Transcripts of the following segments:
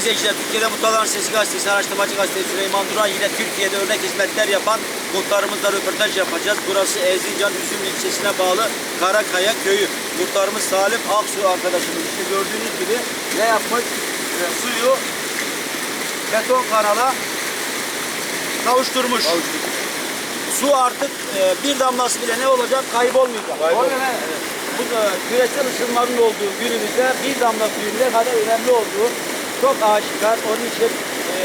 izleyiciler, Türkiye'de Muhtarların Sesi Gazetesi, Araştırmacı Gazetesi Süleyman Duran yine Türkiye'de örnek hizmetler yapan muhtarımızla röportaj yapacağız. Burası Erzincan Üzüm ilçesine bağlı Karakaya köyü. Muhtarımız Salim Aksu arkadaşımız. İşte gördüğünüz gibi ne yapmış? Ee, suyu beton kanala kavuşturmuş. Su artık e, bir damlası bile ne olacak? Kaybolmayacak. Kaybolmayacak. Bu da küresel ısınmanın olduğu günümüzde bir damla suyun ne kadar önemli olduğu çok aşikar. Onun için e,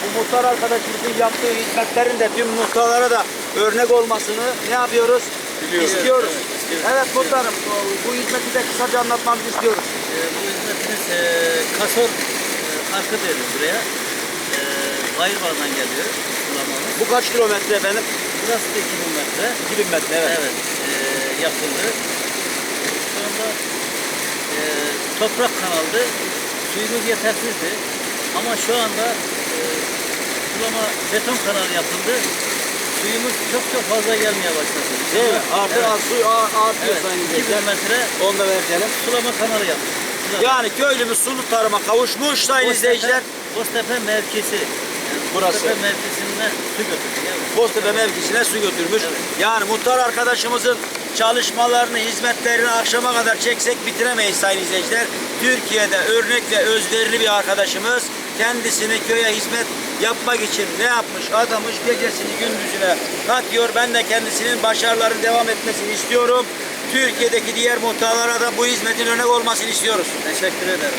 bu muhtar arkadaşımızın yaptığı hizmetlerin de tüm muhtarlara da örnek olmasını ne yapıyoruz? Biliyoruz. İstiyoruz. Evet, istiyoruz. Evet muhtarım bu, hizmeti de kısaca anlatmanızı istiyoruz. Ee, bu hizmetimiz e, Kasor e, Parkı deriz buraya. E, Bayırbar'dan geliyor. Bu kaç kilometre efendim? Burası da 2000 metre. 2000 metre evet. Evet, e, yapıldı. Şu anda e, toprak kanaldı. Suyumuz yetersizdi. Ama şu anda e, sulama beton kanal yapıldı. Suyumuz çok çok fazla gelmeye başladı. Değil mi? Artık Evet. su artıyor Evet, sayın 2000 izleyiciler. metre Onu da verelim. sulama kanalı. Sulama. Yani köylümüz sulu tarıma kavuşmuş sayın izleyiciler. Boztepe mevkisi. Burası. Boztepe mevkisine su götürdük. Evet. Boztepe mevkisine su götürmüş. Evet. Yani muhtar arkadaşımızın çalışmalarını, hizmetlerini akşama kadar çeksek bitiremeyiz sayın izleyiciler. Türkiye'de örnek ve özverili bir arkadaşımız kendisini köye hizmet yapmak için ne yapmış? Adamış gecesini gündüzüne katıyor. Ben de kendisinin başarıların devam etmesini istiyorum. Türkiye'deki diğer muhtarlara da bu hizmetin örnek olmasını istiyoruz. Teşekkür ederim.